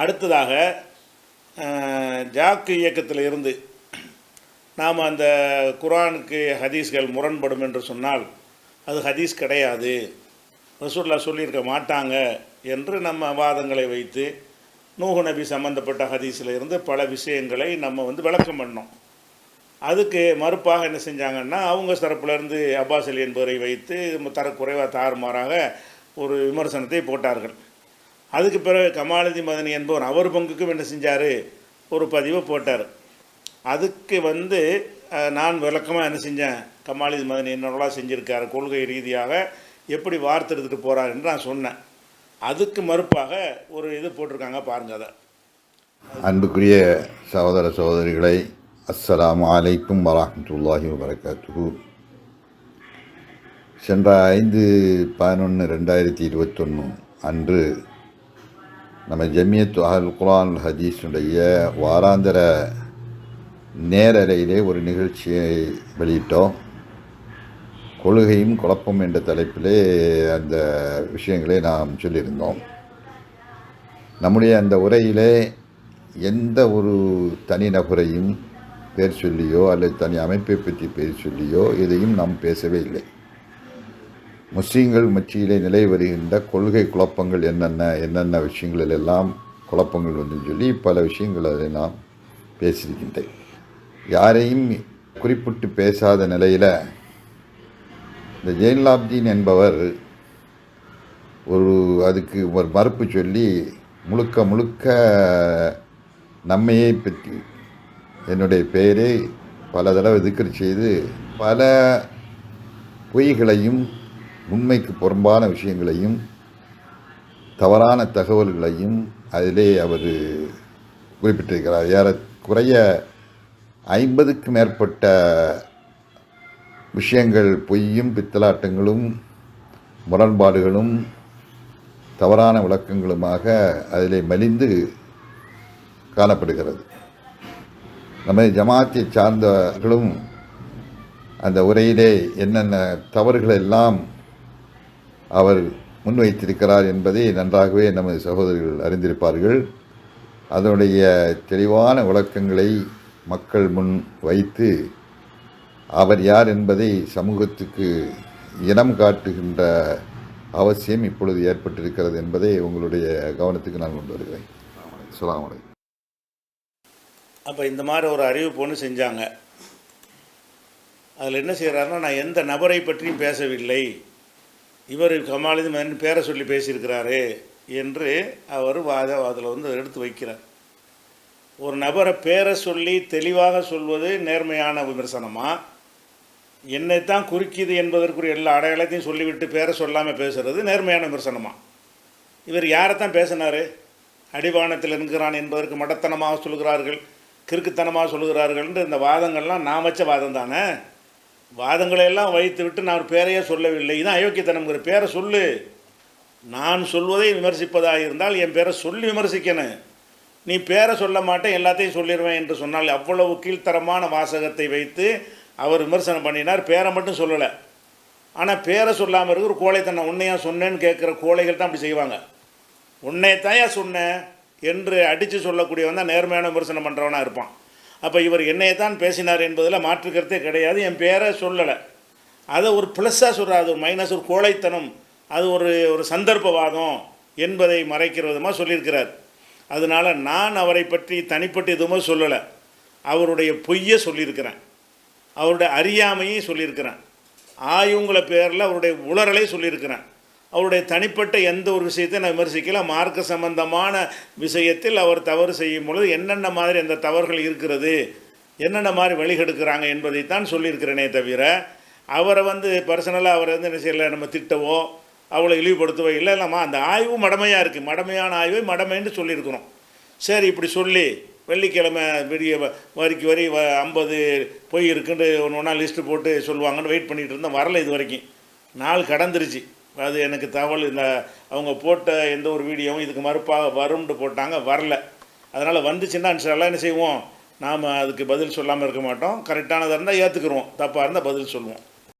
அடுத்ததாக ஜாக்கு இயக்கத்தில் இருந்து நாம் அந்த குரானுக்கு ஹதீஸ்கள் முரண்படும் என்று சொன்னால் அது ஹதீஸ் கிடையாது. ரசூல்லா சொல்லியிருக்க மாட்டாங்க என்று நம்ம வாதங்களை வைத்து நூஹு நபி சம்பந்தப்பட்ட ஹதீஸில் இருந்து பல விஷயங்களை நம்ம வந்து விளக்கம் பண்ணோம். அதுக்கு மறுப்பாக என்ன செஞ்சாங்கன்னா அவங்க தரப்புலேருந்து அப்பாஸ் அலி என்பவரை வைத்து தரக்குறைவாக தாறுமாறாக ஒரு விமர்சனத்தை போட்டார்கள். அதுக்கு பிறகு கமாலதி மதனி என்பவர் அவர் பங்குக்கும் என்ன செஞ்சார்? ஒரு பதிவை போட்டார். அதுக்கு வந்து நான் விளக்கமாக என்ன செஞ்சேன்? கமாலதி மதனி என்னோட செஞ்சுருக்காரு கொள்கை ரீதியாக எப்படி வார்த்தை எடுத்துகிட்டு போகிறார் என்று நான் சொன்னேன். அதுக்கு மறுப்பாக ஒரு இது போட்டிருக்காங்க பாருங்கள் அதை. அன்புக்குரிய சகோதர சகோதரிகளை அஸ்ஸலாமு அலைக்கும் வரமத்துல்லாஹி வபரகாத்துஹு. சென்ற ஐந்து பதினொன்று ரெண்டாயிரத்தி இருபத்தொன்று அன்று நம்ம ஜமியத் அஹல் குரான் ஹதீஸுடைய வாராந்திர நேரலையிலே ஒரு நிகழ்ச்சியை வெளியிட்டோம். கொள்கையும் குழப்பம் என்ற தலைப்பிலே அந்த விஷயங்களை நாம் சொல்லியிருந்தோம். நம்முடைய அந்த உரையிலே எந்த ஒரு தனிநபரையும் பேர் சொல்லியோ அல்லது தனி அமைப்பை பற்றி பேர் சொல்லியோ எதையும் நாம் பேசவே இல்லை. முஸ்லீம்கள் மத்தியிலே நிலை வருகின்ற கொள்கை குழப்பங்கள் என்னென்ன என்னென்ன விஷயங்களில் எல்லாம் குழப்பங்கள் வந்து சொல்லி பல விஷயங்கள் அதை நாம் பேசியிருக்கின்றேன் யாரையும் குறிப்பிட்டு பேசாத நிலையில் இந்த ஜெயின்லாப்தீன் என்பவர் ஒரு அதுக்கு ஒரு மறுப்பு சொல்லி முழுக்க முழுக்க நம்மையே பற்றி என்னுடைய பெயரை பல தடவை திக்கர் செய்து பல பொய்களையும் உண்மைக்கு புறம்பான விஷயங்களையும் தவறான தகவல்களையும் அதிலே அவர் குறிப்பிட்டிருக்கிறார். ஏறக்குறைய ஐம்பதுக்கு மேற்பட்ட விஷயங்கள் பொய்யும் பித்தலாட்டங்களும் முரண்பாடுகளும் தவறான விளக்கங்களுமாக அதிலே மலிந்து காணப்படுகிறது. நம்ம ஜமாத்தை சார்ந்தவர்களும் அந்த உரையிலே என்னென்ன தவறுகள் எல்லாம் அவர் முன்வைத்திருக்கிறார் என்பதை நன்றாகவே நமது சகோதரர்கள் அறிந்திருப்பார்கள். அதனுடைய தெளிவான விளக்கங்களை மக்கள் முன் வைத்து அவர் யார் என்பதை சமூகத்துக்கு இனம் காட்டுகின்ற அவசியம் இப்பொழுது ஏற்பட்டிருக்கிறது என்பதை உங்களுடைய கவனத்துக்கு நான் கொண்டு வருகிறேன். அஸ்ஸலாமு அப்போ இந்த மாதிரி ஒரு அறிவிப்பு ஒன்று செஞ்சாங்க. அதில் என்ன செய்கிறாருன்னா நான் எந்த நபரை பற்றியும் பேசவில்லை. இவர் கமாலுதி மன்னன் பேரை சொல்லி பேசியிருக்கிறாரு என்று அவர் வாத அதில் வந்து எடுத்து வைக்கிறார். ஒரு நபரை பேரை சொல்லி தெளிவாக சொல்வது நேர்மையான விமர்சனமாக என்னைத்தான் குறிக்கிது என்பதற்குரிய எல்லா அடையாளத்தையும் சொல்லிவிட்டு பேரை சொல்லாமல் பேசுகிறது நேர்மையான விமர்சனமாக இவர் யாரைத்தான் பேசினார்? அடிவானத்தில் இருக்கிறான் என்பதற்கு மடத்தனமாக சொல்கிறார்கள் கிறுக்குத்தனமாக சொல்கிறார்கள் இந்த வாதங்கள்லாம் நான் வச்ச வாதம் தானே? வாதங்களை எல்லாம் வைத்து விட்டு நான் ஒரு பேரையே சொல்லவில்லை. இதான் அயோக்கியத்தனம்ங்கிற பேரை சொல்லு. நான் சொல்வதை விமர்சிப்பதாக இருந்தால் என் பேரை சொல்லி விமர்சிக்கணும். நீ பேரை சொல்ல மாட்டேன் எல்லாத்தையும் சொல்லிடுவேன் என்று சொன்னால் அவ்வளவு கீழ்த்தரமான வாசகத்தை வைத்து அவர் விமர்சனம் பண்ணினார். பேரை மட்டும் சொல்லலை. ஆனால் பேரை சொல்லாமல் இருக்கிற கோழைத்தனை உன்னையா சொன்னேன்னு கேட்குற கோழைகள் தான் அப்படி செய்வாங்க. உன்னையத்தாயா சொன்னேன் என்று அடித்து சொல்லக்கூடியவன் தான் நேர்மையான விமர்சனம் பண்ணுறவனாக இருப்பான். அப்போ இவர் என்னையை தான் பேசினார் என்பதில் மாற்றுக்கிறதே கிடையாது. என் பேரை சொல்லலை. அதை ஒரு ப்ளஸ்ஸாக சொல்கிறார் அது ஒரு மைனஸ் ஒரு கோழைத்தனம். அது ஒரு ஒரு சந்தர்ப்பவாதம் என்பதை மறைக்கிற விதமாக சொல்லியிருக்கிறார். அதனால் நான் அவரை பற்றி தனிப்பட்ட எதுவுமே சொல்லலை. அவருடைய பொய்யை சொல்லியிருக்கிறேன். அவருடைய அறியாமையும் சொல்லியிருக்கிறேன். ஆயுங்கள பேரில் அவருடைய உளறலை சொல்லியிருக்கிறேன். அவருடைய தனிப்பட்ட எந்த ஒரு விஷயத்தை நான் விமர்சிக்கல. மார்க்க சம்பந்தமான விஷயத்தில் அவர் தவறு செய்யும் பொழுது என்னென்ன மாதிரி அந்த தவறுகள் இருக்கிறது என்னென்ன மாதிரி வழிகெடுக்கிறாங்க என்பதைத்தான் சொல்லியிருக்கிறேனே தவிர அவரை வந்து பர்சனலாக அவரை வந்து என்ன செய்யலை நம்ம திட்டவோ அவளை இழிவுபடுத்தவோ இல்லை இல்லைம்மா அந்த ஆய்வு மடமையாக இருக்குது மடமையான ஆய்வை மடமைன்னு சொல்லியிருக்கிறோம். சரி இப்படி சொல்லி வெள்ளிக்கிழமை விடிய வ- வரிக்கு வரி வ ஐம்பது பொய் இருக்குன்னு ஒன்று ஒன்றா லிஸ்ட்டு போட்டு சொல்லுவாங்கன்னு வெயிட் பண்ணிகிட்டு இருந்தேன் வரல இது வரைக்கும். நாள் கடந்துருச்சு. அது எனக்கு தகவல் இந்த அவங்க போட்ட எந்த ஒரு வீடியோவும் இதுக்கு மறுப்பாக வரும்னு போட்டாங்க வரல. அதனால் வந்துச்சுன்னா இன்ஷால்லா என்ன செய்வோம்? நாம் அதுக்கு பதில் சொல்லாமல் இருக்க மாட்டோம். கரெக்டானதாக இருந்தால் ஏற்றுக்குருவோம் தப்பாக இருந்தால் பதில் சொல்லுவோம்.